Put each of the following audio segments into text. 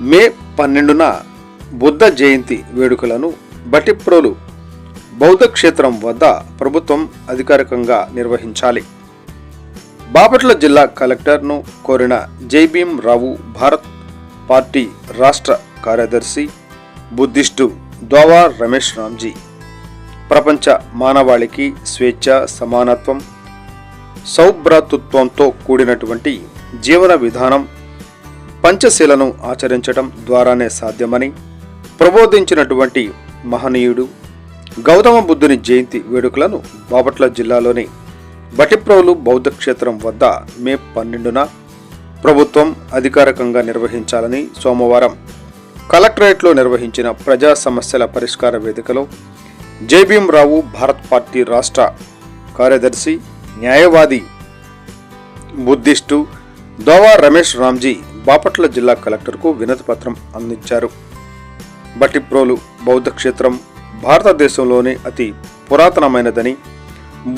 మే పన్నెండున బుద్ధ జయంతి వేడుకలను బటిప్రోలు బౌద్ధ క్షేత్రం వద్ద ప్రభుత్వం అధికారికంగా నిర్వహించాలి. బాపట్ల జిల్లా కలెక్టర్ను కోరిన జైభీం రావు భారత్ పార్టీ రాష్ట్ర కార్యదర్శి బుద్ధిస్టు దోవా రమేష్ రామ్జీ. ప్రపంచ మానవాళికి స్వేచ్ఛ సమానత్వం సౌభ్రాతృత్వంతో కూడినటువంటి జీవన విధానం పంచశీలను ఆచరించడం ద్వారానే సాధ్యమని ప్రబోధించినటువంటి మహనీయుడు గౌతమ బుద్ధుని జయంతి వేడుకలను బాపట్ల జిల్లాలోని బటిప్రోలు బౌద్ధ క్షేత్రం వద్ద మే పన్నెండున ప్రభుత్వం అధికారికంగా నిర్వహించాలని సోమవారం కలెక్టరేట్లో నిర్వహించిన ప్రజా సమస్యల పరిష్కార వేదికలో జేబీఎం రావు భారత్ పార్టీ రాష్ట్ర కార్యదర్శి న్యాయవాది బుద్ధిస్టు దోవా రమేష్ రామ్జీ బాపట్ల జిల్లా కలెక్టర్కు వినతి పత్రం అందించారు బట్టిప్రోలు బౌద్ధ క్షేత్రం భారతదేశంలోని అతి పురాతనమైనదని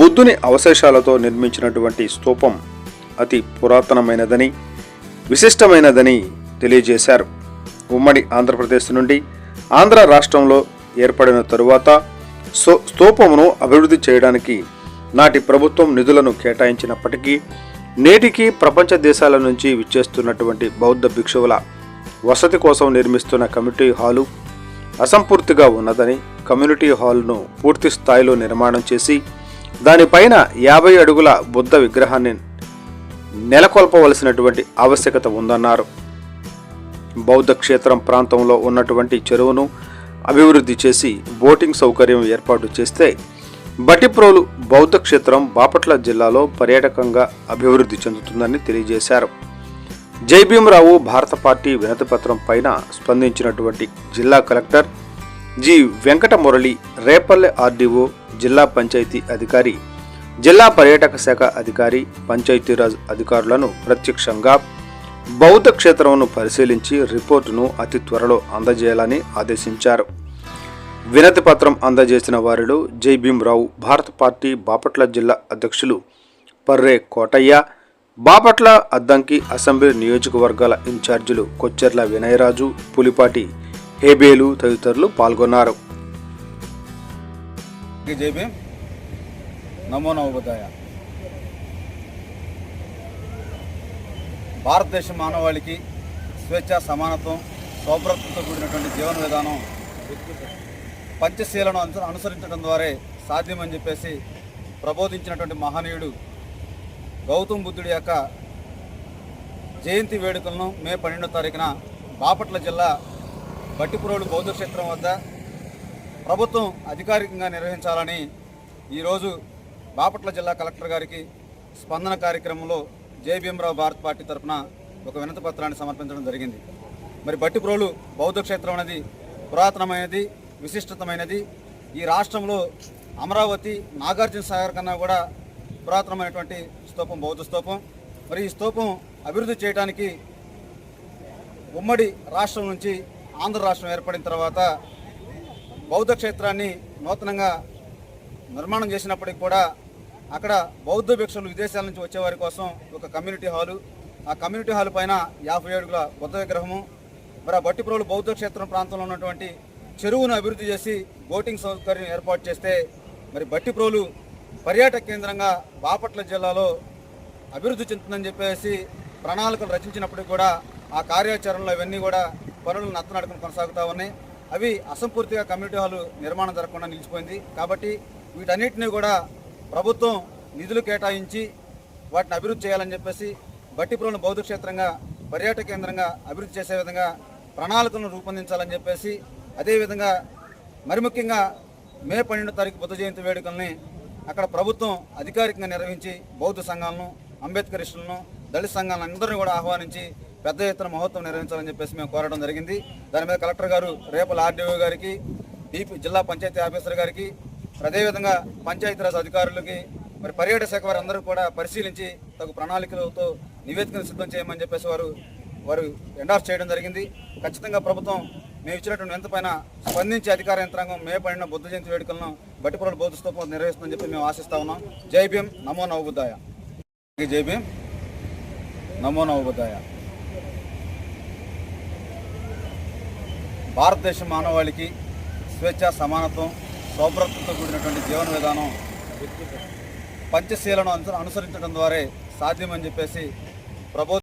బుద్ధుని అవశేషాలతో నిర్మించినటువంటి స్తూపం అతి పురాతనమైనదని విశిష్టమైనదని తెలియజేశారు. ఉమ్మడి ఆంధ్రప్రదేశ్ నుండి ఆంధ్ర రాష్ట్రంలో ఏర్పడిన తరువాత స్తూపమును అభివృద్ధి చేయడానికి నాటి ప్రభుత్వం నిధులను కేటాయించినప్పటికీ నేటికి ప్రపంచ దేశాల నుంచి విచ్చేస్తున్నటువంటి బౌద్ధ భిక్షువుల వసతి కోసం నిర్మిస్తున్న కమ్యూనిటీ హాలు అసంపూర్తిగా ఉన్నదని కమ్యూనిటీ హాల్ను పూర్తి స్థాయిలో నిర్మాణం చేసి దానిపైన యాభై అడుగుల బుద్ధ విగ్రహాన్ని నెలకొల్పవలసినటువంటి ఆవశ్యకత ఉందన్నారు. బౌద్ధ క్షేత్రం ప్రాంతంలో ఉన్నటువంటి చెరువును అభివృద్ధి చేసి బోటింగ్ సౌకర్యం ఏర్పాటు చేస్తే బటిప్రోలు బౌద్ధ క్షేత్రం బాపట్ల జిల్లాలో పర్యాటకంగా అభివృద్ధి చెందుతుందని తెలియజేశారు. జైభీమరావు భారత పార్టీ వినతిపత్రం పైన స్పందించినటువంటి జిల్లా collector G. Venkata Murali Repalle RDO జిల్లా పంచాయతీ అధికారి జిల్లా పర్యాటక శాఖ అధికారి పంచాయతీరాజ్ అధికారులను ప్రత్యక్షంగా బౌద్ధ క్షేత్రమును పరిశీలించి రిపోర్టును అతి త్వరలో అందజేయాలని ఆదేశించారు. వినతి పత్రం అందజేసిన వారిలో జై భీమ్రావు భారత పార్టీ బాపట్ల జిల్లా అధ్యక్షులు పర్రే కోటయ్య బాపట్ల అద్దంకి అసెంబ్లీ నియోజకవర్గాల ఇన్ఛార్జీలు కొచ్చెర్ల వినయరాజు పులిపాటి హేబేలు తదితరులు పాల్గొన్నారు. నమో భారతదేశ మానవాళికి స్వేచ్ఛ సమానత్వం సౌభ్రతతో కూడినటువంటి జీవన విధానం పంచశీలను అనుసరించడం ద్వారే సాధ్యమని చెప్పేసి ప్రబోధించినటువంటి మహనీయుడు గౌతమ్ బుద్ధుడి యొక్క జయంతి వేడుకలను మే పన్నెండో తారీఖున బాపట్ల జిల్లా బట్టిపురోలు బౌద్ధ క్షేత్రం వద్ద ప్రభుత్వం అధికారికంగా నిర్వహించాలని ఈరోజు బాపట్ల జిల్లా కలెక్టర్ గారికి స్పందన కార్యక్రమంలో జేబీఎంరావు భారత్ పార్టీ తరఫున ఒక వినతి పత్రాన్ని సమర్పించడం జరిగింది. మరి బట్టిప్రోలు బౌద్ధ క్షేత్రం అనేది పురాతనమైనది. విశిష్టతమైనది ఈ రాష్ట్రంలో అమరావతి నాగార్జున సాగర్ కన్నా కూడా పురాతనమైనటువంటి స్తూపం బౌద్ధ స్తూపం. మరి ఈ స్తూపం అభివృద్ధి చేయడానికి ఉమ్మడి రాష్ట్రం నుంచి ఆంధ్ర రాష్ట్రం ఏర్పడిన తర్వాత బౌద్ధ క్షేత్రాన్ని నూతనంగా నిర్మాణం చేసినప్పటికి కూడా అక్కడ బౌద్ధ భిక్షలు విదేశాల నుంచి వచ్చేవారి కోసం ఒక కమ్యూనిటీ హాలు. ఆ కమ్యూనిటీ హాల్ పైన యాభై ఏడుగుల బుద్ధ విగ్రహము. మరి ఆ బట్టిప్రోలు బౌద్ధ క్షేత్రం ప్రాంతంలో ఉన్నటువంటి చెరువును అభివృద్ధి చేసి బోటింగ్ సౌకర్యం ఏర్పాటు చేస్తే మరి బట్టిప్రోలు పర్యాటక కేంద్రంగా బాపట్ల జిల్లాలో అభివృద్ధి చెందుతుందని చెప్పేసి ప్రణాళికలు రచించినప్పటికీ కూడా ఆ కార్యాచరణలో ఇవన్నీ కూడా పనులు నత్తనడకను కొనసాగుతూ ఉన్నాయి. అవి అసంపూర్తిగా కమ్యూనిటీ హాలు నిర్మాణం జరగకుండా నిలిచిపోయింది. కాబట్టి వీటన్నిటిని కూడా ప్రభుత్వం నిధులు కేటాయించి వాటిని అభివృద్ధి చేయాలని చెప్పేసి బట్టిపురం బౌద్ధ క్షేత్రంగా పర్యాటక కేంద్రంగా అభివృద్ధి చేసే విధంగా ప్రణాళికలను రూపొందించాలని చెప్పేసి అదేవిధంగా మరి ముఖ్యంగా మే పన్నెండో తారీఖు బుద్ధ జయంతి వేడుకల్ని అక్కడ ప్రభుత్వం అధికారికంగా నిర్వహించి బౌద్ధ సంఘాలను అంబేద్కరిస్టులను దళిత సంఘాలను అందరినీ కూడా ఆహ్వానించి పెద్ద ఎత్తున మహోత్సవం నిర్వహించాలని చెప్పేసి మేము కోరడం జరిగింది. దాని మీద కలెక్టర్ గారు రేపల ఆర్డీఓ గారికి డిపి జిల్లా పంచాయతీ ఆఫీసర్ గారికి అదేవిధంగా పంచాయతీరాజ్ అధికారులకి మరి పర్యాటక శాఖ వారు అందరూ కూడా పరిశీలించి తగు ప్రణాళికలతో నివేదికను సిద్ధం చేయమని చెప్పేసి వారు వారు ఎండార్స్ చేయడం జరిగింది. ఖచ్చితంగా ప్రభుత్వం మేము ఇచ్చినటువంటి ఎంత పైన స్పందించి అధికార యంత్రాంగం మే పడిన బుద్ధ జయంతి వేడుకలను బట్టిపురల బౌద్ధ స్తూపం నిర్వహిస్తుందని చెప్పి మేము ఆశిస్తా ఉన్నాం. జై భీం నమో నవబుద్ధాయ జై భీం నమో నవబుద్ధాయ భారతదేశ మానవాళికి స్వేచ్ఛ సమానత్వం సౌభ్రతతో కూడినటువంటి జీవన విధానం పంచశీలను అనుసరించడం ద్వారా సాధ్యమని చెప్పేసి ప్రబోధ